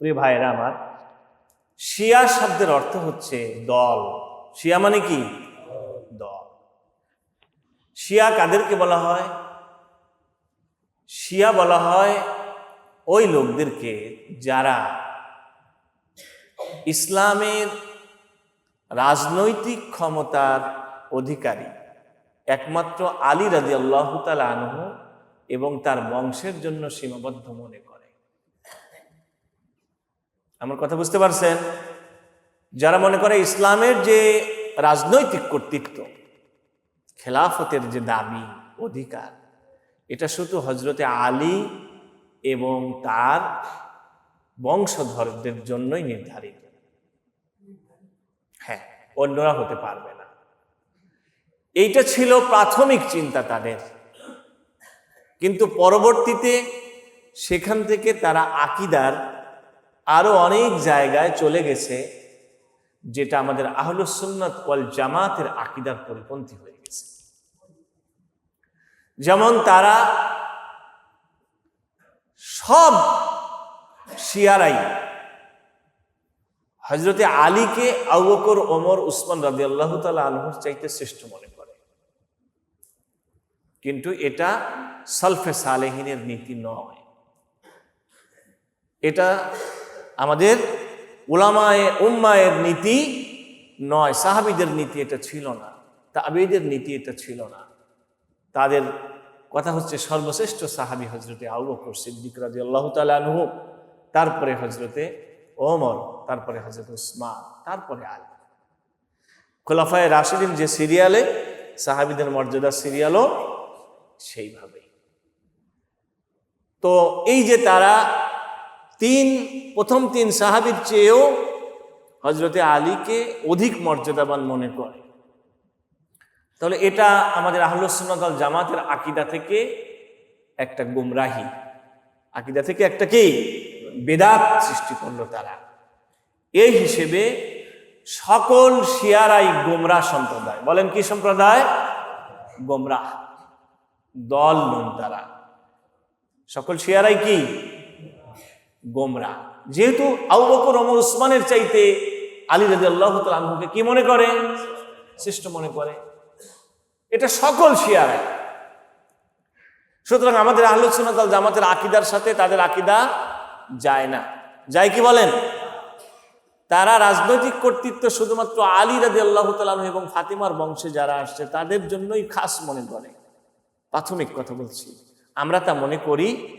প্রিয় ভাইয়েরা আমার, শিয়া শব্দের অর্থ হচ্ছে দল। শিয়া মানে কি? দল। শিয়া কাদেরকে বলা হয়? শিয়া বলা হয় ওই লোকদেরকে যারা ইসলামের রাজনৈতিক ক্ষমতার অধিকারী, একমাত্র আলী রাজি আল্লাহ আনহু এবং তার বংশের জন্য সীমাবদ্ধ মনে করে। আমার কথা বুঝতে পারছেন? যারা মনে করে ইসলামের যে রাজনৈতিক কর্তৃত্ব, খেলাফতের যে দাবি, অধিকার, এটা শুধু হজরতে আলী এবং তার বংশধরদের জন্যই নির্ধারিত। হ্যাঁ অন্যরা হতে পারবে না। এইটা ছিল প্রাথমিক চিন্তা তাদের। কিন্তু পরবর্তীতে সেখান থেকে তারা আকিদার আরও অনেক জায়গায় চলে গেছে যেটা আমাদের আহলুসুন্নত ওয়াল জামাতের আকিদার পরিপন্থী হয়ে গেছে। যেমন তারা সব শিয়ারাই হজরতে আলীকে আউবকর ওমর, উসমান রাজি আল্লাহ তালা আলহুর চাইতে শ্রেষ্ঠ মনে করে। কিন্তু এটা সালফে সালেহিনের নীতি নয়। এটা আমাদের উলামায়ে, উম্মায়ের নীতি নয়, সাহাবিদের নীতি এটা ছিল না, তাবেদের নীতি এটা ছিল না। তাদের কথা হচ্ছে সর্বশ্রেষ্ঠ সাহাবি হজরতে আউ বকর সিদ্দিক রাজি আল্লাহ তালু তারপরে হজরতে ওমর, তারপরে হজরত উসমান, তারপরে আলী। খোলাফায় রাশিদিন যে সিরিয়ালে, সাহাবিদের মর্যাদা সিরিয়ালও সেইভাবেই। তো এই যে তারা তিন, প্রথম তিন সাহাবির চেয়েও হজরতে আলীকে অধিক মর্যাদাবান মনে করে। তাহলে এটা আমাদের আহলুসুন্নতল জামাতের আকিদা থেকে একটা গুমরাহি। আকিদা থেকে একটা কি? বেদাত সৃষ্টি করল তারা। এই হিসেবে সকল শিয়ারাই গোমরা সম্প্রদায়। বলেন কি সম্প্রদায়? গোমরা দল নন তারা। সকল শিয়ারাই কি? গোমরা। যেহেতু আবু বকর ওমর উসমানের চাইতে আলী রাজি আল্লাহ আনহুকে কি মনে করে? শ্রেষ্ঠ মনে করে। এটা সকল শিয়ারাই সুতরাং আমাদের আহলুসুন্নাতাল জামাতের আকিদার সাথে তাদের আকিদা যায় না। যায় কি বলেন? তারা রাজনৈতিক কর্তৃত্ব শুধুমাত্র আলী রাজি আল্লাহ তালু এবং ফাতিমার বংশে যারা আসছে, তাদের জন্যই খাস মনে করে। প্রাথমিক কথা বলছি। আমরা তা মনে করি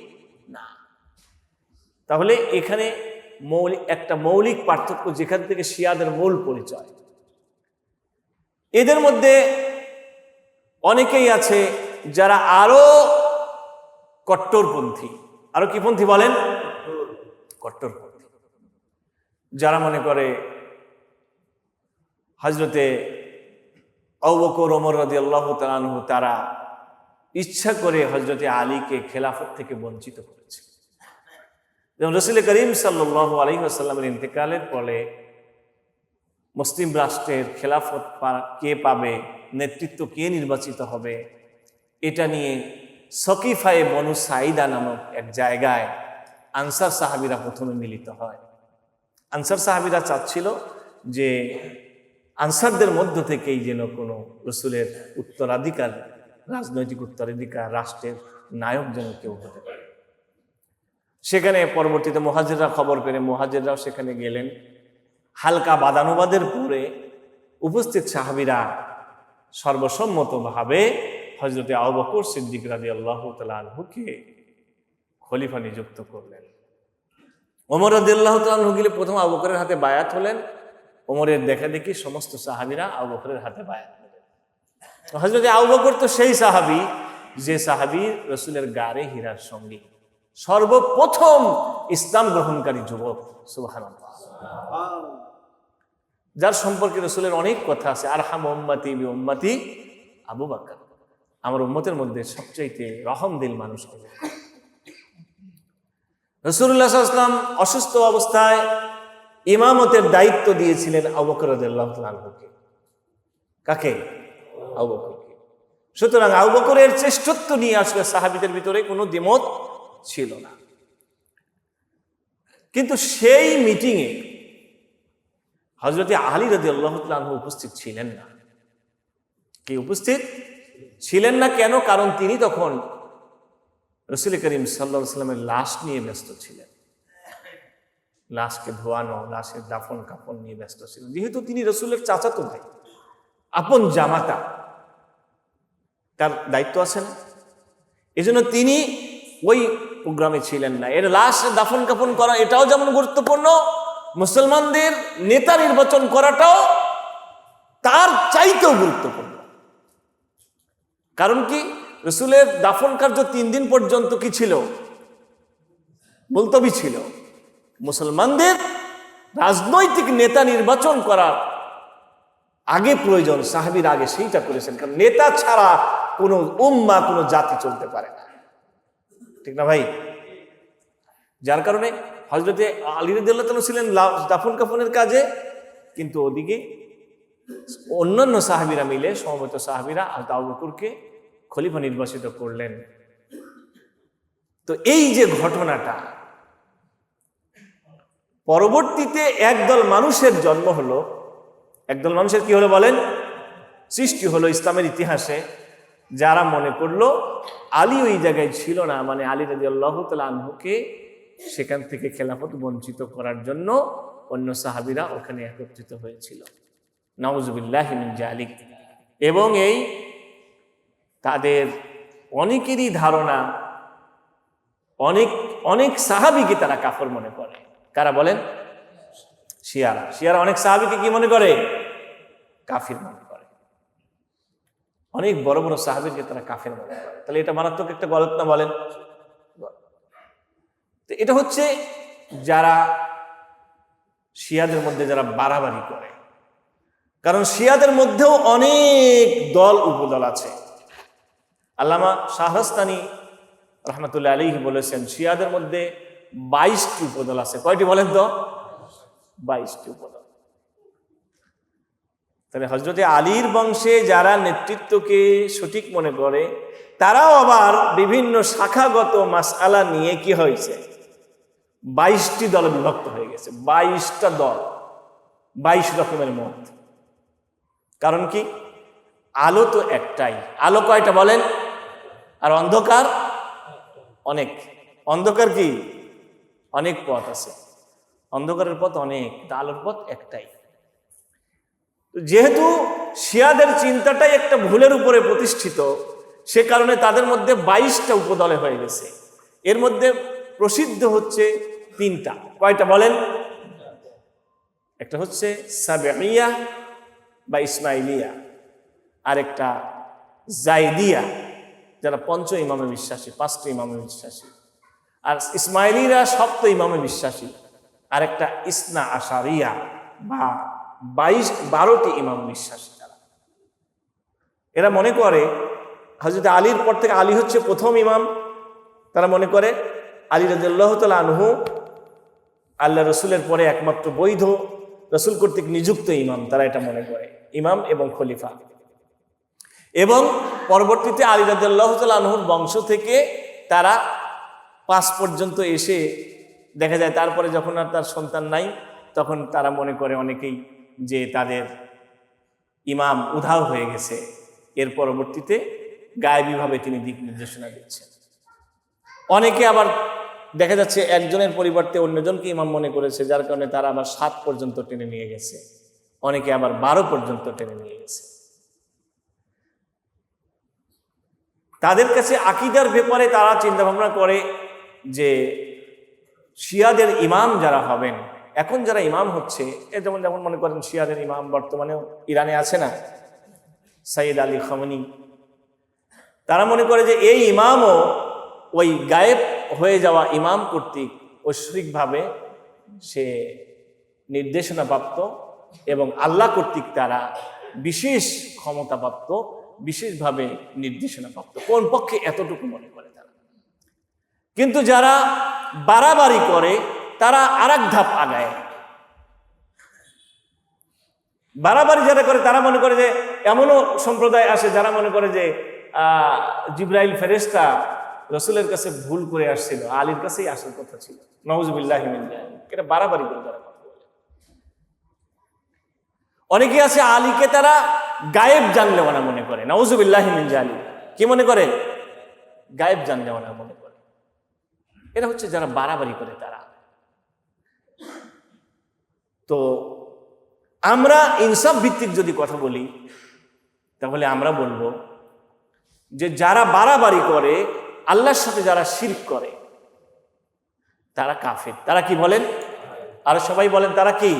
তাহলে এখানে মৌলিক, একটা মৌলিক পার্থক্য যেখান থেকে শিয়াদের মূল পরিচয়। এদের মধ্যে অনেকেই আছে যারা আরও কট্টরপন্থী। আরও কি পন্থী বলেন? কট্টরপন্থী। যারা মনে করে হজরতে অবকর ওমর রাজি আল্লাহ তালু তারা ইচ্ছা করে হজরতে আলীকে খেলাফত থেকে বঞ্চিত করেছে। যেমন রসুল করিম সাল্লাহ আলী আসাল্লামের ইন্তেকালের পরে মুসলিম রাষ্ট্রের খেলাফত কে পাবে, নেতৃত্ব কে নির্বাচিত হবে, এটা নিয়ে সকিফায়ে বনু সাইদা নামক এক জায়গায় আনসার সাহাবিরা প্রথমে মিলিত হয়। আনসার সাহাবিরা চাচ্ছিল যে আনসারদের মধ্য থেকেই যেন কোনো রসুলের উত্তরাধিকার, রাজনৈতিক উত্তরাধিকার, রাষ্ট্রের নায়ক যেন কেউ হতে পারে। সেখানে পরবর্তীতে মহাজেররা খবর পেয়ে মহাজেররাও সেখানে গেলেন। হালকা বাদানুবাদের পরে উপস্থিত সাহাবিরা সর্বসম্মতভাবে হজরতে আবকর সিদ্দিক রাজি আল্লাহ তালহুকে খলিফা নিযুক্ত করলেন। ওমর রাজি আল্লাহ তালহু গেলে প্রথম আবকরের হাতে বায়াত হলেন। ওমরের দেখা দেখি সমস্ত সাহাবিরা আবকরের হাতে বায়াত হলেন। হজরতে আবকর তো সেই সাহাবি, যে সাহাবি রসুলের গাড়ে হীরার সঙ্গী। সর্বপ্রথম ইসলাম গ্রহণকারী যুবক সুবাহান যার সম্পর্কে রসুলের অনেক কথা আছে, আরহাম ওম্মাতি বি ওম্মাতি আবু বাক্কার আমার উম্মতের মধ্যে সবচাইতে রহম দিল মানুষ হবে রসুল্লাহাম অসুস্থ অবস্থায় ইমামতের দায়িত্ব দিয়েছিলেন আবকরদুল্লাহকে কাকে? আবকরকে সুতরাং আবকরের শ্রেষ্ঠত্ব নিয়ে আসলে সাহাবিদের ভিতরে কোনো দ্বিমত ছিল না। কিন্তু সেই মিটিংয়ে হজরতে আলী রাজি আল্লাহ উপস্থিত ছিলেন না। কি উপস্থিত? ছিলেন না কেন? কারণ তিনি তখন রসুল করিম সাল্লা সাল্লামের লাশ নিয়ে ব্যস্ত ছিলেন। লাশকে ধোয়ানো, লাশের দাফন কাফন নিয়ে ব্যস্ত ছিলেন। যেহেতু তিনি রসুলের চাচাতো ভাই, আপন জামাতা, তার দায়িত্ব আছে না। এজন্য তিনি ওই প্রোগ্রামে ছিলেন না। এর লাশ দাফন কাফন করা এটাও যেমন গুরুত্বপূর্ণ, মুসলমানদের নেতা নির্বাচন করাটাও তার চাইতেও গুরুত্বপূর্ণ। কারণ কি? রসুলের দাফন কার্য তিন দিন পর্যন্ত কি ছিল? মুলতবি ছিল। মুসলমানদের রাজনৈতিক নেতা নির্বাচন করার আগে প্রয়োজন, সাহাবির আগে সেইটা করেছেন। কারণ নেতা ছাড়া কোনো উম্মা, কোনো জাতি চলতে পারে না। ঠিক না ভাই? যার কারণে হজরতে আলী রদুল্লাহ ছিলেন দাফন কাফনের কাজে, কিন্তু ওদিকে অন্যান্য সাহাবিরা মিলে, সমবেত সাহাবিরা আল বকুরকে খলিফা নির্বাচিত করলেন। তো এই যে ঘটনাটা, পরবর্তীতে একদল মানুষের জন্ম হলো। একদল মানুষের কি হলো বলেন? সৃষ্টি হলো ইসলামের ইতিহাসে। যারা মনে করল আলী ওই জায়গায় ছিল না মানে আলী রাজি আল্লাহ আনহুকে সেখান থেকে খেলাফত বঞ্চিত করার জন্য অন্য সাহাবিরা ওখানে একত্রিত হয়েছিল। নওয়াজুবিল্লাহ জালিক। এবং এই তাদের অনেকেরই ধারণা, অনেক অনেক সাহাবিকে তারা কাফর মনে করে। কারা বলেন? শিয়ারা। শিয়ারা অনেক সাহাবিকে কি মনে করে? কাফির মনে করে। অনেক বড় বড় সাহাবিকে তারা কাফের মনে করে। তাহলে এটা মারাত্মক একটা গলত না বলেন? তো এটা হচ্ছে যারা শিয়াদের মধ্যে যারা বাড়াবাড়ি করে। কারণ শিয়াদের মধ্যেও অনেক দল উপদল আছে। আল্লামা শাহরাস্তানি রহমতুল্লাহ আলী বলেছেন, শিয়াদের মধ্যে বাইশটি উপদল আছে। কয়টি বলেন তো? বাইশটি উপদল। তাহলে হজরতে আলীর বংশে যারা নেতৃত্বকে সঠিক মনে করে, তারাও আবার বিভিন্ন শাখাগত মাসআলা নিয়ে কি হয়েছে? বাইশটি দলে বিভক্ত হয়ে গেছে, বাইশটা দল, বাইশ রকমের মত। কারণ কি? আলো তো একটাই। আলো কয়টা বলেন? আর অন্ধকার? অনেক। অন্ধকার কি? অনেক পথ আছে। অন্ধকারের পথ অনেক আলোর পথ একটাই। যেহেতু শিয়াদের চিন্তাটাই একটা ভুলের উপরে প্রতিষ্ঠিত, সে কারণে তাদের মধ্যে বাইশটা উপদলে হয়ে গেছে। এর মধ্যে প্রসিদ্ধ হচ্ছে তিনটা। কয়টা বলেন? একটা হচ্ছে সাবেয়া বা ইসমাইলিয়া, আরেকটা জাইদিয়া, যারা পঞ্চ ইমামে বিশ্বাসী, পাঁচটা ইমামে বিশ্বাসী। আর ইসমাইলিরা সপ্ত ইমামে বিশ্বাসী, আরেকটা ইসনা আশারিয়া বা বাইশ, বারোটি ইমাম বিশ্বাসী। তারা এরা মনে করে হজরত আলীর পর থেকে আলী হচ্ছে প্রথম ইমাম। তারা মনে করে, আলী রাজিয়াল্লাহ তাল আনহু আল্লাহ রসুলের পরে একমাত্র বৈধ, রসুল কর্তৃক নিযুক্ত ইমাম। তারা এটা মনে করে, ইমাম এবং খলিফা। এবং পরবর্তীতে আলী রাজিয়াল্লাহ তাল আনহুর বংশ থেকে তারা পাঁচ পর্যন্ত এসে দেখা যায়, তারপরে যখন আর তার সন্তান নাই, তখন তারা মনে করে অনেকেই যে তাদের ইমাম উধাও হয়ে গেছে। এর পরবর্তীতে গায়েবীভাবে তিনি দিক নির্দেশনা দিচ্ছেন। অনেকে আবার দেখা যাচ্ছে একজনের পরিবর্তে অন্যজনকে ইমাম মনে করেছে, যার কারণে তারা আবার সাত পর্যন্ত টেনে নিয়ে গেছে। অনেকে আবার বারো পর্যন্ত টেনে নিয়ে গেছে। তাদের কাছে আকিদার ব্যাপারে তারা চিন্তা ভাবনা করে যে শিয়াদের ইমাম যারা হবেন এখন যারা ইমাম হচ্ছে, এ যেমন যেমন মনে করেন শিয়াদের ইমাম বর্তমানেও ইরানে আছে না সাইদ আলী খমনি, তারা মনে করে যে এই ইমামও ওই গায়েব হয়ে যাওয়া ইমাম কর্তৃক ঐশ্বরিকভাবে সে নির্দেশনাপ্রাপ্ত এবং আল্লাহ কর্তৃক তারা বিশেষ ক্ষমতাপ্রাপ্ত, বিশেষভাবে নির্দেশনাপ্রাপ্ত। কোন পক্ষে এতটুকু মনে করে তারা? কিন্তু যারা বাড়াবাড়ি করে তারা আর ধাপ আগায়। বাড়াবাড়ি যারা করে, তারা মনে করে যে, এমনও সম্প্রদায় আসে যারা মনে করে যে জিব্রাইল ফেরেস্তা রসুলের কাছে ভুল করে আসছিল, আলীর কাছেই আসার কথা ছিল। নওয়াজবিল্লাহ এটা বাড়াবাড়ি করে তারা অনেকে আছে আলীকে তারা গায়েব জানলেওয়ানা মনে করে। নওজুবিল্লাহ মিন জালি কি মনে করে? গায়েব জানলেওয়ানা মনে করে। এটা হচ্ছে যারা বাড়াবাড়ি করে তারা। তো আমরা ইনসাফ ভিত্তিক যদি কথা বলি, তাহলে আমরা বলব যে যারা বাড়াবাড়ি করে, আল্লাহর সাথে যারা শিরক করে, তারা কাফের। তারা কি বলেন? আর সবাই বলেন, তারা কি?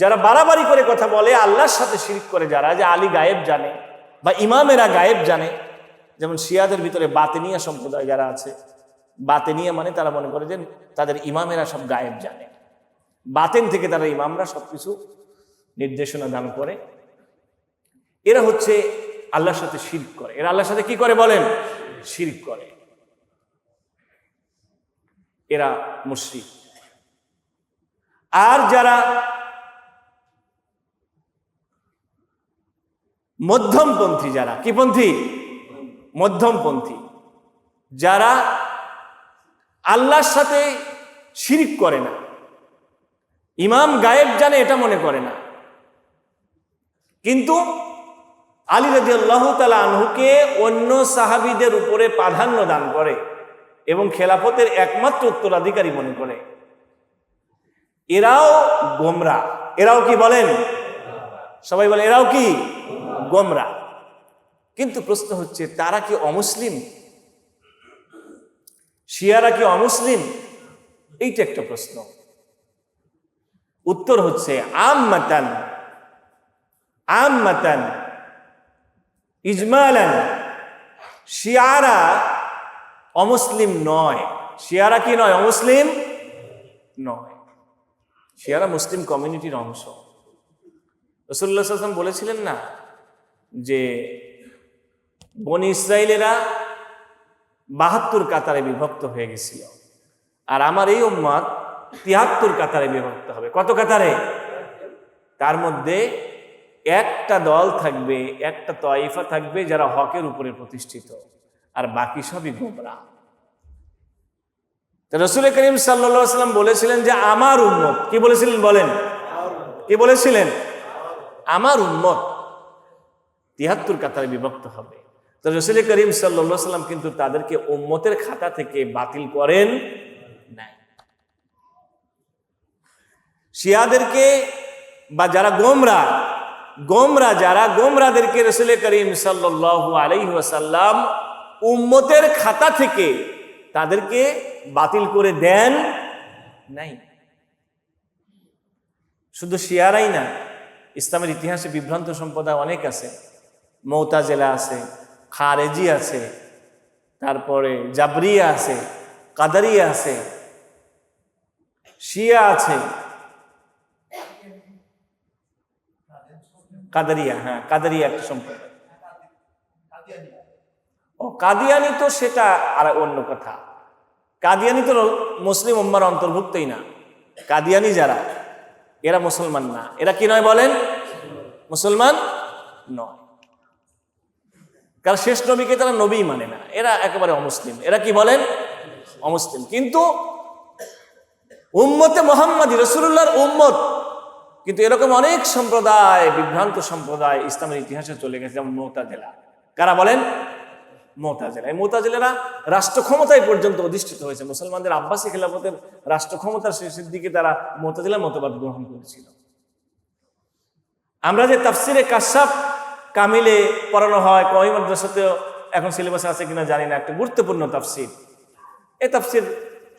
যারা বাড়াবাড়ি করে কথা বলে, আল্লাহর সাথে শিরিক করে যারা, যে আলী গায়েব জানে বা ইমামেরা গায়েব জানে, যেমন শিয়াদের ভিতরে বাতেনিয়া সম্প্রদায় যারা আছে, বাতেনিয়া মানে তারা মনে করে যে তাদের ইমামেরা সব গায়েব জানে। বাতেন থেকে তারা ইমামরা সবকিছু নির্দেশনা দান করে। এরা হচ্ছে আল্লাহর সাথে শিরক করে। এরা আল্লাহর সাথে কি করে বলেন? শিরক করে। এরা মুশরিক। আর যারা মধ্যমপন্থী যারা, কি পন্থী? মধ্যমপন্থী। যারা আল্লাহর সাথে শিরিক করে না। ইমাম গায়েব জানে এটা মনে করে না। কিন্তু আলী রাজি আল্লাহ তালা আনহুকে অন্য সাহাবিদের উপরে প্রাধান্য দান করে এবং খেলাফতের একমাত্র উত্তরাধিকারী মনে করে। এরাও গোমরা। এরাও কি বলেন? সবাই বলে এরাও কি? গোমরা। কিন্তু প্রশ্ন হচ্ছে, তারা কি অমুসলিম? শিয়ারা কি অমুসলিম? এইটা একটা প্রশ্ন। উত্তর হচ্ছে আম মাতান আম মাতান ইজমালান। শিয়ারা অমুসলিম নয়। শিয়ারা কি নয়? অমুসলিম নয়। শিয়ারা মুসলিম কমিউনিটির অংশ। রসুল্লাহ আসলাম বলেছিলেন না যে বন ইসরায়েলেরা বাহাত্তর কাতারে বিভক্ত হয়ে গেছিল। আর আমার এই উম্মত তিয়াত্তর কাতারে বিভক্ত হবে। কত কাতারে? তার মধ্যে একটা দল থাকবে, একটা তয়ফা থাকবে যারা হকের উপরে প্রতিষ্ঠিত। আর বাকি সবই গোমরা রসুল করিম সাল্লাম বলেছিলেন যে, আমার উন্মত কি বলেছিলেন বলেন? কি বলেছিলেন? আমার উন্মত তিয়াত্তর কাতারে বিভক্ত হবে। তো রসুল করিম সাল্লা সাল্লাম কিন্তু তাদেরকে উম্মতের খাতা থেকে বাতিল করেন নাই শিয়াদেরকে বা যারা গোমরা গোমরা যারা, গোমরাদেরকে রসুল করিম সাল্লু আলাইহি ওয়াসাল্লাম উম্মতের খাতা থেকে তাদেরকে বাতিল করে দেন? নাই। শুধু শিয়ারাই না, ইসলামের ইতিহাসে বিভ্রান্ত সম্প্রদায় অনেক আছে। মৌতাজেলা আছে, খারেজি আছে, তারপরে জাবরিয়া আছে, কাদারিয়া আছে, শিয়া আছে কাদারিয়া হ্যাঁ কাদারিয়া একটা সম্প্রদায় ও, কাদিয়ানি তো সেটা আর অন্য কথা। কাদিয়ানি তো মুসলিম উম্মার অন্তর্ভুক্তই না। কাদিয়ানি যারা, এরা মুসলমান না। এরা কি নয় বলেন? মুসলমান নয়। কারণ শেষ নবীকে তারা নবী মানে না। এরা একেবারে অমুসলিম। এরা কি বলেন? অমুসলিম। কিন্তু উম্মতে মোহাম্মদ রসুল্লাহর উম্মত কিন্তু এরকম অনেক সম্প্রদায়, বিভ্রান্ত সম্প্রদায় ইসলামের ইতিহাসে চলে গেছে, যেমন মোতাজেলা। কারা বলেন? মোতাজেলা। এই মোতাজেলেরা রাষ্ট্র ক্ষমতায় পর্যন্ত অধিষ্ঠিত হয়েছে। মুসলমানদের আব্বাসী খেলাফতের রাষ্ট্র ক্ষমতার শেষের দিকে তারা মোতাজেলা মতবাদ গ্রহণ করেছিল। আমরা যে তাফসিরে কাশ্যাপ কামিলে পড়ানো হয় কমি মাদ্রাসাতেও এখন সিলেবাসে আছে কিনা জানি না, একটা গুরুত্বপূর্ণ তাফসির। এই তাফসির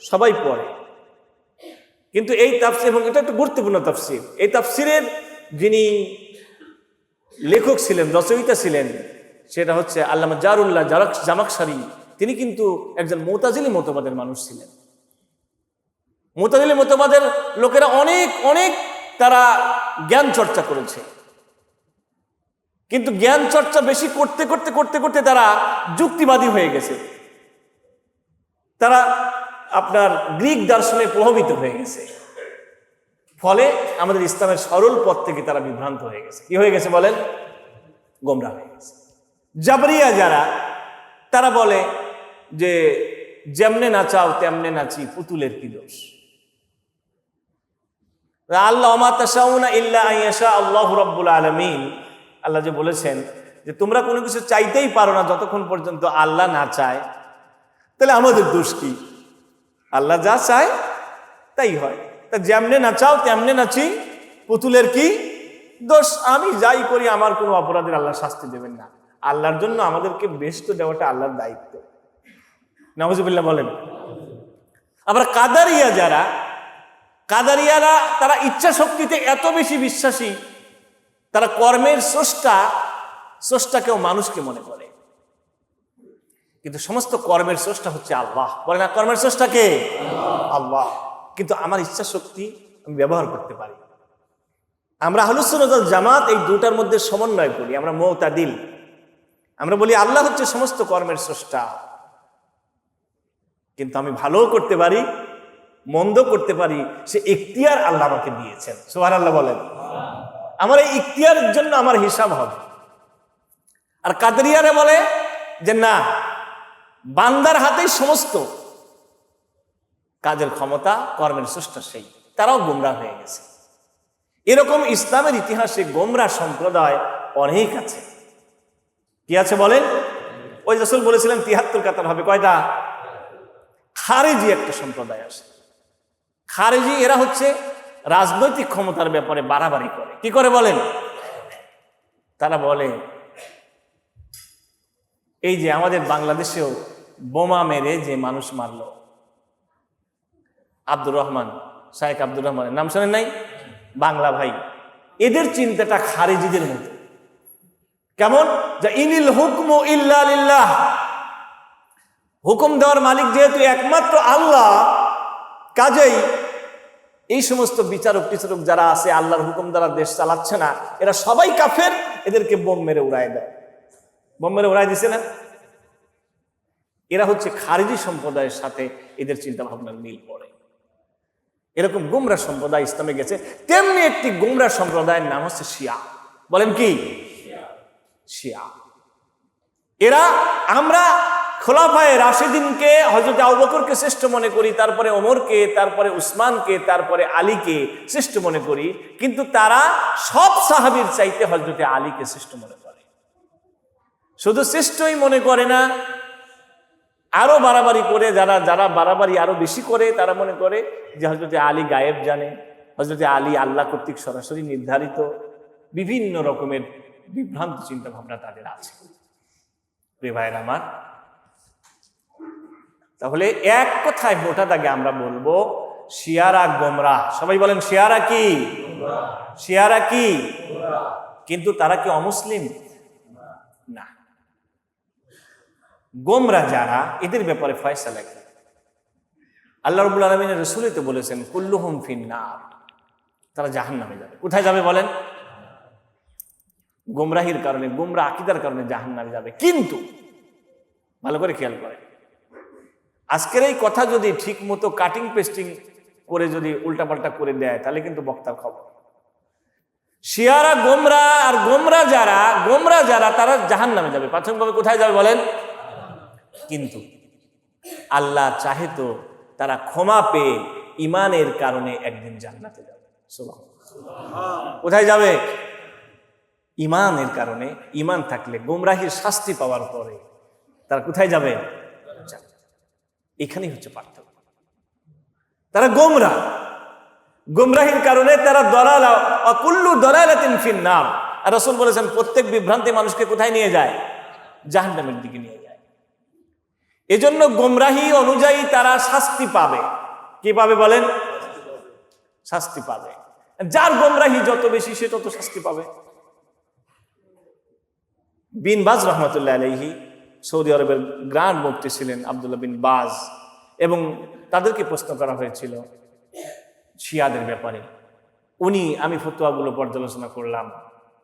সবাই পড়ে। কিন্তু এই তাফসির এবং এটা একটা গুরুত্বপূর্ণ তাফসির। এই তাফসিরের যিনি লেখক ছিলেন, রচয়িতা ছিলেন, সেটা হচ্ছে আল্লামা জারুল্লাহ জারাক জামাকসারি। তিনি কিন্তু একজন মোতাজিলি মতবাদের মানুষ ছিলেন। মোতাজিলি মতবাদের লোকেরা অনেক অনেক তারা জ্ঞান চর্চা করেছে। কিন্তু জ্ঞান চর্চা বেশি করতে করতে করতে করতে তারা যুক্তিবাদী হয়ে গেছে। তারা আপনার গ্রিক দর্শনে প্রভাবিত হয়ে গেছে। ফলে আমাদের ইসলামের সরল পথ থেকে তারা বিভ্রান্ত হয়ে গেছে। কি হয়ে গেছে বলেন? গোমরা হয়ে গেছে। জাবরিয়া যারা, তারা বলে যে, যেমনে নাচাও তেমনে নাচি পুতুলের কি দোষ? আল্লাহ অমাতাশাউনা ইল্লা আইয়াশা আল্লাহ রব্বুল আলমিন। আল্লাহ যে বলেছেন যে, তোমরা কোনো কিছু চাইতেই পারো না যতক্ষণ পর্যন্ত আল্লাহ না চায়। তাহলে আমাদের দোষ কি? আল্লাহ যা চায় তাই হয়। তা যেমনে না চাও, তেমনে নাচি পুতুলের কি? দোষ। আমি যাই করি, আমার কোনো অপরাধের আল্লাহ শাস্তি দেবেন না। আল্লাহর জন্য আমাদেরকে বেস্ট দেওয়াটা আল্লাহর দায়িত্ব। নওয়াজুবিল্লাহ বলেন। আবার কাদারিয়া যারা, কাদারিয়ারা তারা ইচ্ছা শক্তিতে এত বেশি বিশ্বাসী, তারা কর্মের স্রষ্টা স্রষ্টাকেও মানুষকে মনে করে। কিন্তু সমস্ত কর্মের স্রষ্টা হচ্ছে আল্লাহ। বলে না, কর্মের স্রষ্টা কে? আল্লাহ। কিন্তু আমার ইচ্ছা শক্তি আমি ব্যবহার করতে পারি। আমরা আহলুসুল জামাত এই দুটার মধ্যে সমন্বয় করি, আমরা মৌতাদিল। আমরা বলি, আল্লাহ হচ্ছে সমস্ত কর্মের স্রষ্টা। কিন্তু আমি ভালোও করতে পারি মন্দ করতে পারি, সে ইখতিয়ার আল্লাহ আমাকে দিয়েছেন। সোহার আল্লাহ বলেন। আমার এই ইখতিয়ারের জন্য আমার হিসাব হবে। আর কাদরিয়ারে বলে যে, না বান্দার হাতেই সমস্ত। কাজের ক্ষমতা, কর্মের স্রষ্টা সেই। তারাও গোমরা হয়ে গেছে। এরকম ইসলামের ইতিহাসে গোমরা সম্প্রদায় অনেক আছে। কি আছে বলেন? ওই রসুল বলেছিলেন, তিয়াত্তর কাতার হবে। কয়টা? খারেজি একটা সম্প্রদায় আছে। খারেজি এরা হচ্ছে রাজনৈতিক ক্ষমতার ব্যাপারে বাড়াবাড়ি করে। কি করে বলেন? তারা বলে, এই যে আমাদের বাংলাদেশেও বোমা মেরে যে মানুষ মারল। আব্দুর রহমান শাহেক আব্দুর রহমানের। নাম শোনেন নাই? বাংলা ভাই। এদের চিন্তাটা খারেজিদের মতো কেমন? যে ইনিল হুকম ইল্লাহ হুকুম দেওয়ার মালিক যেহেতু একমাত্র আল্লাহ, কাজেই এই সমস্ত বিচারক টিচারক যারা আছে, আল্লাহর হুকুম দ্বারা দেশ চালাচ্ছে না, এরা সবাই কাফের, এদেরকে বোম মেরে উড়ায় দেয়। বোম মেরে উড়াই দিছে না? এরা হচ্ছে খারিজি সম্প্রদায়ের সাথে এদের চিন্তা ভাবনার মিল পড়ে। এরকম গুমরা সম্প্রদায় ইসলামে গেছে, তেমনি একটি গুমরা সম্প্রদায়ের নাম হচ্ছে শিয়া। বলেন কি? শিয়া। এরা, আমরা খোলাফায় রাশেদিনকে হজরত আবকরকে শ্রেষ্ঠ মনে করি, তারপরে ওমরকে, তারপরে উসমানকে, তারপরে আলীকে শ্রেষ্ঠ মনে করি, কিন্তু তারা সব সাহাবির চাইতে হজরতে আলীকে শ্রেষ্ঠ মনে করে। শুধু শ্রেষ্ঠই মনে করে না আরও বাড়াবাড়ি করে যারা যারা বাড়াবাড়ি আরও বেশি করে তারা মনে করে যে হজরতে আলী গায়েব জানে হজরতে আলী আল্লাহ কর্তৃক সরাসরি নির্ধারিত বিভিন্ন রকমের বিভ্রান্ত চিন্তা ভাবনা তাদের আছে। ভাইয়ের আমার তাহলে এক কথায় মোটা দাগে আমরা বলব শিয়ারা গোমরা। সবাই বলেন শিয়ারা কি? শিয়ারা কি? কিন্তু তারা কি অমুসলিম না গোমরা যারা, এদের ব্যাপারে ফয়সালা কি? আল্লাহ রবুল আলমিনের রসুলই তো বলেছেন, কুল্লুহুম ফিন্নার তারা জাহান নামে যাবে। কোথায় যাবে বলেন? গোমরাহির কারণে, গোমরা আকিদার কারণে জাহান নামে যাবে। কিন্তু, ভালো করে খেয়াল করেন, আজকের এই কথা যদি ঠিক মতো কাটিং পেস্টিং করে যদি উল্টাপাল্টা করে দেয়, তাহলে কিন্তু বক্তার খবর। শিয়ারা গোমরা আর গোমরা যারা গোমরা যারা, তারা জাহান নামে যাবে। প্রাথমিকভাবে কোথায় যাবে বলেন? কিন্তু আল্লাহ চাহে তো তারা ক্ষমা পেয়ে ইমানের কারণে একদিন জান্নাতে যাবে। কোথায় যাবে? ইমানের কারণে। ইমান থাকলে গোমরাহির শাস্তি পাওয়ার পরে তারা কোথায় যাবে? এখানেই হচ্ছে পার্থক্য। তারা গোমরা। গোমরাহির কারণে তারা দলালা, অকুল্লু দলালাতিন ফিন নাম আর রসুল বলেছেন, প্রত্যেক বিভ্রান্তি মানুষকে কোথায় নিয়ে যায়? জাহান্নামের দিকে নিয়ে এজন্য গোমরাহি অনুযায়ী তারা শাস্তি পাবে। কি পাবে বলেন? শাস্তি পাবে। যার গোমরাহি যত বেশি, সে তত শাস্তি পাবে। বিন বাজ রহমতুল্লাহ আলহি সৌদি আরবের গ্রান্ড মুক্তি ছিলেন আবদুল্লাহ বিন বাজ এবং তাদেরকে প্রশ্ন করা হয়েছিল শিয়াদের ব্যাপারে। উনি, আমি ফতুয়াগুলো পর্যালোচনা করলাম।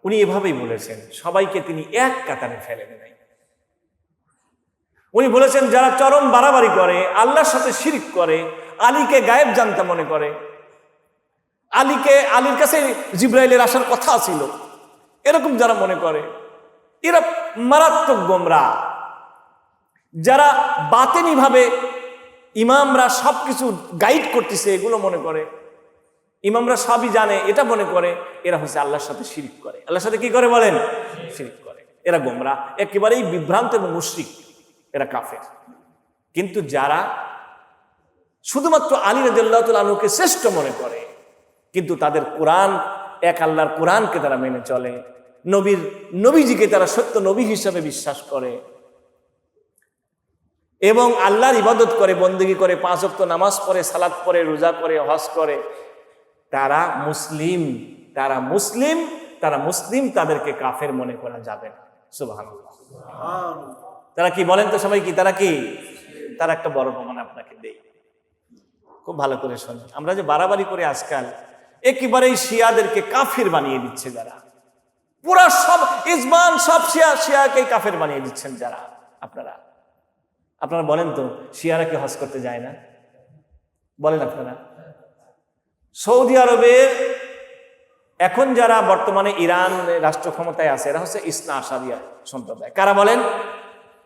উনি এভাবেই বলেছেন, সবাইকে তিনি এক কাতারে ফেলে দেন উনি বলেছেন, যারা চরম বাড়াবাড়ি করে, আল্লাহর সাথে শিরিক করে, আলীকে গায়েব জানতে মনে করে। আলীকে, আলীর কাছে জিব্রাইলের আসার কথা ছিল। এরকম যারা মনে করে, এরা মারাত্মক গোমরা। যারা বাতেনি ভাবে ইমামরা সবকিছু গাইড করতেছে, এগুলো মনে করে। ইমামরা সবই জানে, এটা মনে করে, এরা হচ্ছে আল্লাহর সাথে শিরিক করে। আল্লাহর সাথে কি করে বলেন? শিরিক করে। এরা গোমরা। একেবারেই বিভ্রান্ত এবং মুশরিক। এরা কাফের। কিন্তু যারা শুধুমাত্র আলী তাআলা শ্রেষ্ঠ মনে করে, কিন্তু তাদের কোরআন, এক আল্লাহর কোরআনকে তারা মেনে চলে, নবীর, নবীজিকে তারা সত্য নবী হিসাবে বিশ্বাস করে, এবং আল্লাহর ইবাদত করে, বন্দেগী করে, পাঁচ ওয়াক্ত নামাজ পড়ে সালাদ পড়ে, রোজা করে, হজ করে, তারা মুসলিম তারা মুসলিম তারা মুসলিম তাদেরকে কাফের মনে করা যাবে না। সুবহানাল্লাহ। তারা কি বলেন তো সবাই কি? তারা কি? তারা একটা বড় প্রমাণ আপনাকে দেই। খুব ভালো করে শোনেন আমরা যে বাড়াবাড়ি করে আজকাল, একেবারেই শিয়াদেরকে কাফির বানিয়ে দিচ্ছে যারা। পুরা সব ইসমান সব শিয়া শিয়াকে কাফের বানিয়ে দিচ্ছেন যারা। আপনারা। আপনারা বলেন তো, শিয়ারা কি হজ করতে যায় না? বলেন আপনারা। সৌদি আরবের এখন যারা বর্তমানে ইরান রাষ্ট্র ক্ষমতায় আছে, এরা হচ্ছে ইসনা আশারিয়া সম্প্রদায়। কারা বলেন?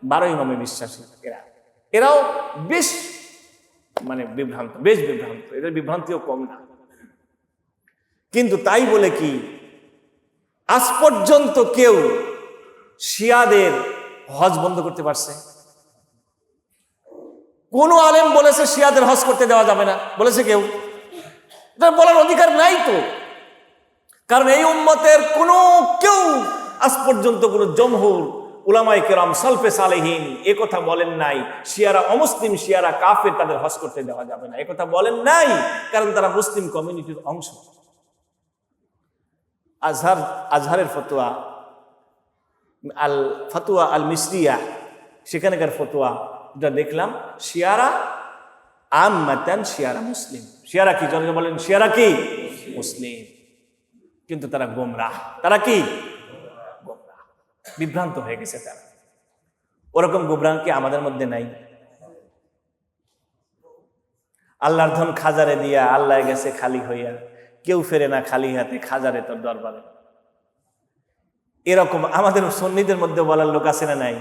বারো ইমামে বিশ্বাসী এরা। এরাও বেশ মানে বিভ্রান্ত, বেশ বিভ্রান্ত। এদের বিভ্রান্তিও কম না। কিন্তু তাই বলে কি, আজ পর্যন্ত কেউ শিয়াদের হজ বন্ধ করতে পারছে। কোন আলেম বলেছে শিয়াদের হজ করতে দেওয়া যাবে না। বলেছে কেউ। এটা বলার অধিকার নাই তো। কারণ এই উম্মতের কোনো কেউ আজ পর্যন্ত কোনো জমহুর উলামাই কেরাম সালফে সালেহীন, এ কথা বলেন নাই। শিয়ারা অমুসলিম, শিয়ারা কাফের, তাদের হজ করতে দেওয়া যাবে না। কথা বলেন নাই, কারণ তারা মুসলিম কমিউনিটির অংশ। আজহার, আজহারের ফতোয়া, আল ফতুয়া আল মিসরিয়া, সেখানকার ফতোয়া, যেটা দেখলাম, শিয়ারা আম মাতান শিয়ারা মুসলিম। শিয়ারা কি? জনকে বলেন, শিয়ারা কি? মুসলিম। কিন্তু তারা গোমরাহ। তারা কি? বিভ্রান্ত হয়ে গেছে তারা। ওরকম গোমরাহ কি আমাদের মধ্যে নাই। আল্লাহর ধন খাজারে দিয়া আল্লাহ গেছে খালি হইয়া, কেউ ফেরে না খালি হাতে খাজারে তোর দরবারে। এরকম আমাদের সন্নিদের মধ্যে বলার লোক আছে না নাই?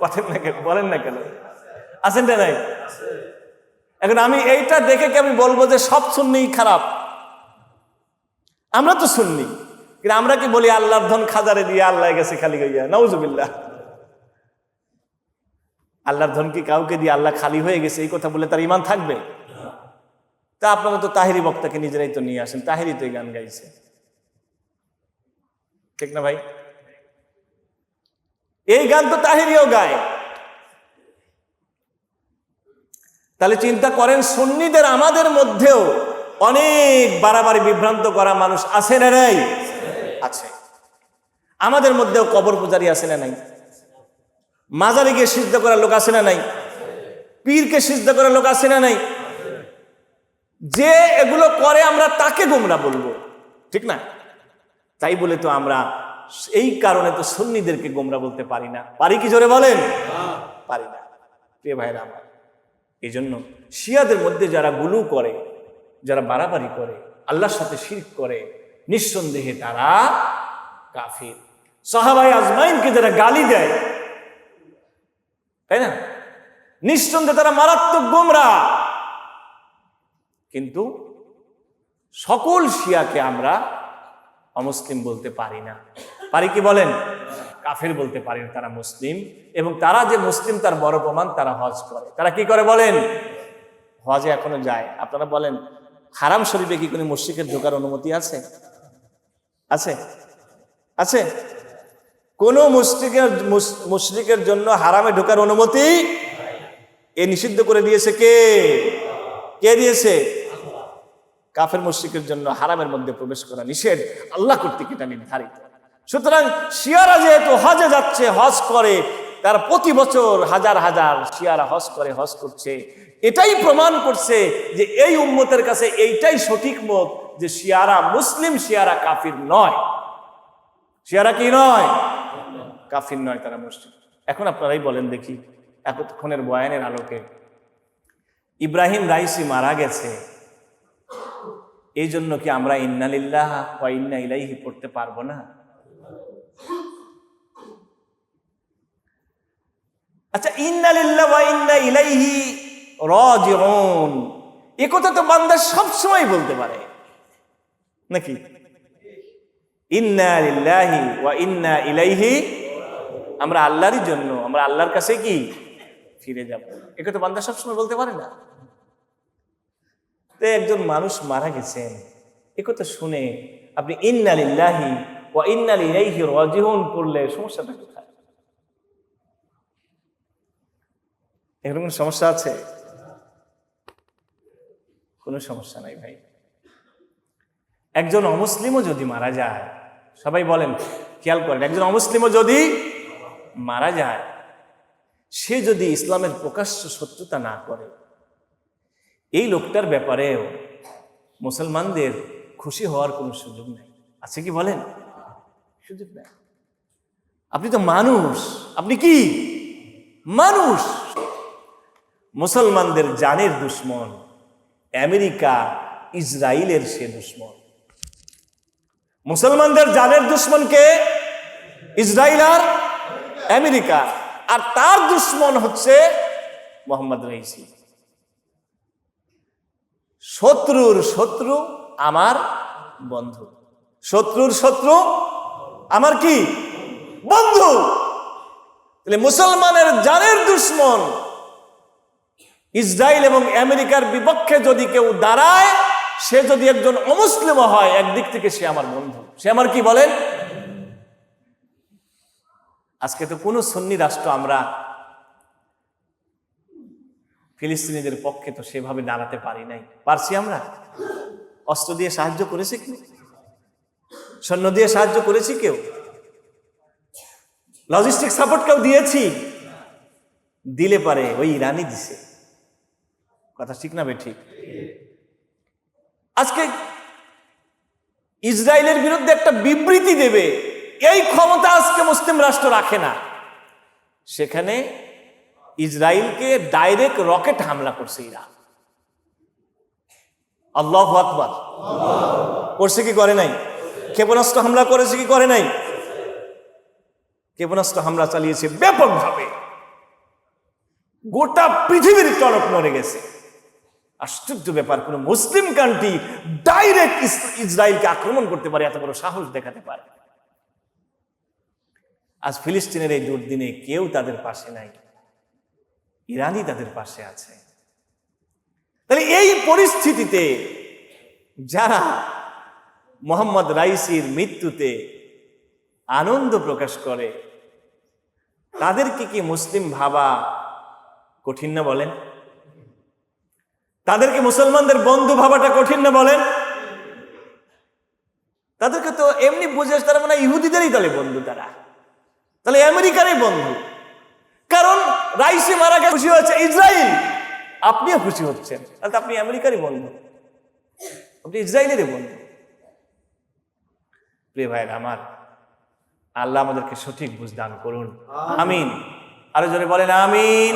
কথা না কেন? বলেন না কেন? আছেন না নাই? এখন আমি এইটা দেখে কি আমি বলব যে সব সুন্নিই খারাপ? আমরা তো শুননি কিন্তু আমরা কি বলি, আল্লাহর ধন খাজারে দিয়ে আল্লাহ গেছে খালি হইয়া? নওজুবিল্লাহ আল্লাহর ধন কি কাউকে দিয়ে আল্লাহ খালি হয়ে গেছে? এই কথা বলে তার ইমান থাকবে? তা আপনারা তো তাহিরি বক্তাকে নিজেরাই তো নিয়ে আসেন। তাহিরি তো গান গাইছে। ঠিক না ভাই? এই গান তো তাহিরিও গায়। তাহলে চিন্তা করেন, সুন্নিদের আমাদের মধ্যেও অনেক বাড়াবাড়ি বিভ্রান্ত করা মানুষ আছে না নাই? আছে। আমাদের মধ্যেও কবর পূজারি আছে না নাই? মাজারি গিয়ে সিদ্ধ করার লোক আছে না নাই? পীরকে সিদ্ধ করার লোক আছে না নাই? যে এগুলো করে আমরা তাকে গোমরা বলব। ঠিক না? তাই বলে তো আমরা এই কারণে তো সন্নিদেরকে গোমরা বলতে পারি না। পারি কি জোরে বলেন? পারি না। প্রিয় ভাইরা আমার এই জন্য শিয়াদের মধ্যে যারা গুলু করে, যারা বাড়াবাড়ি করে, আল্লাহর সাথে শিরক করে নিঃসন্দেহে তারা কাফির। সাহাবাই আজমাইনকে যারা গালি দেয়, তাই না? নিঃসন্দেহে তারা মারাত্মক গোমরা। কিন্তু সকল শিয়াকে আমরা অমুসলিম বলতে পারি না। পারি কি বলেন? কাফের বলতে পারি না, তারা মুসলিম। এবং তারা যে মুসলিম, তার বড় প্রমাণ তারা হজ করে। তারা কি করে বলেন? হজে এখনও যায়। আপনারা বলেন, হারাম শরীফে কি কোনো মসজিদের ঢোকার অনুমতি আছে? আছে? আছে? কোন মুশ্রিকের মুশ্রিকের জন্য হারামে ঢোকার অনুমতি এ নিষিদ্ধ করে দিয়েছে কে? কে দিয়েছে? কাফের মুশ্রিকের জন্য হারামের মধ্যে প্রবেশ করা নিষেধ। আল্লাহ কর্তৃক এটা নির্ধারিত। সুতরাং শিয়ারা যেহেতু হজে যাচ্ছে, হজ করে, তার প্রতি বছর হাজার হাজার শিয়ারা হজ করে, হজ করছে। এটাই প্রমাণ করছে যে এই উম্মতের কাছে এইটাই সঠিক মত। যে শিয়ারা মুসলিম, শিয়ারা কাফির নয়। শিয়ারা কি নয়? কাফির নয় তারা মুসলিম। এখন আপনারাই বলেন দেখি, এতক্ষণের বয়ানের আলোকে। ইব্রাহিম রাইসি মারা গেছে। এই জন্য কি আমরা ইন্নালিল্লাহ বা ইন্না ইলাইহি পড়তে পারব না? আচ্ছা ইন্নালিল্লাহ বা ইন্না ইলাইহি রাজিউন। এ কথা তো বান্দা সবসময় বলতে পারে। নাকি? ইন্না ওয়া ইন্না ইলাইহি আমরা আল্লাহরই জন্য, আমরা আল্লাহর কাছে কি? ফিরে যাব। একে তো বান্দা সবসময় বলতে পারে না। তো একজন মানুষ মারা গেছেন, এ কথা শুনে আপনি ইন্না লিল্লাহি ওয়া ইন্না ইলাইহি রাজিউন পড়লে সমস্যাটা কোথায়? এরকম সমস্যা আছে? কোনো সমস্যা নাই ভাই। একজন অমুসলিমও যদি মারা যায়, সবাই বলেন, খেয়াল করেন, একজন অমুসলিমও যদি মারা যায়, সে যদি ইসলামের প্রকাশ্য সত্যতা না করে, এই লোকটার ব্যাপারেও মুসলমানদের খুশি হওয়ার কোনো সুযোগ নেই। আছে কি বলেন? সুযোগ নেই। আপনি তো মানুষ, আপনি কি? মানুষ। মুসলমানদের জানের দুশ্মন, আমেরিকা ইসরায়েলের সে দুশ্মন। মুসলমানদের জানের দুশ্মনকে ইসরায়েল আর আমেরিকা। আর তার দুশ্মন হচ্ছে মোহাম্মদ রইসি। শত্রুর শত্রু আমার বন্ধু। শত্রুর শত্রু আমার কি? বন্ধু। তাহলে মুসলমানের জানের দুশ্মন ইসরায়েল এবং আমেরিকার বিপক্ষে যদি কেউ দাঁড়ায় সে যদি একজন অমুসলিম হয়, একদিক থেকে সে আমার বন্ধু। সে আমার কি বলেন? আজকে তো কোনো সন্নি রাষ্ট্র আমরা ফিলিস্তিনিদের পক্ষে তো সেভাবে দাঁড়াতে পারি নাই। পারছি আমরা? অস্ত্র দিয়ে সাহায্য করেছে কেউ সৈন্য দিয়ে সাহায্য করেছি কেউ? লজিস্টিক সাপোর্ট কেউ দিয়েছি? দিলে পারে, ওই ইরানি দিছে। কথা ঠিক না বে ঠিক? আজকে ইসরায়েলের বিরুদ্ধে একটা বিবৃতি দেবে, এই ক্ষমতা আজকে মুসলিম রাষ্ট্র রাখে না। সেখানে ইসরায়েলকে ডাইরেক্ট রকেট হামলা করছে ইরান। আল্লাহ আকবর। করছে কি, করে নাই? ক্ষেপণাস্ত্র হামলা করেছে কি, করে নাই? ক্ষেপণাস্ত্র হামলা চালিয়েছে ব্যাপকভাবে। গোটা পৃথিবীর টনক নড়ে গেছে। আশ্চর্য ব্যাপার, কোন মুসলিম কান্ট্রি ডাইরেক্ট ইসরায়েলকে আক্রমণ করতে পারে, এত বড় সাহস দেখাতে পারে। আজ ফিলিস্তিনের এই দুর্দিনে কেউ তাদের পাশে নাই, ইরানই তাদের পাশে আছে। তাহলে এই পরিস্থিতিতে যারা মোহাম্মদ রাইসির মৃত্যুতে আনন্দ প্রকাশ করে, তাদেরকে কি মুসলিম ভাবা কঠিন না বলেন? তাদেরকে মুসলমানদের বন্ধু ভাবাটা কঠিন না বলেন? তাদেরকে তো এমনি বুঝে তারা মানে ইহুদিদেরই তাহলে বন্ধু তারা। তাহলে আমেরিকারই বন্ধু। কারণ রাইসে মারা গেছে খুশি হচ্ছে ইসরায়েল আপনিও খুশি হচ্ছেন। তাহলে আপনি আমেরিকারই বন্ধু। আপনি ইসরায়েলেরই বন্ধু। প্রিয় ভাইয়ের আমার আল্লাহ আমাদেরকে সঠিক বুঝ দান করুন। আমিন। আরও জোরে বলেন আমিন।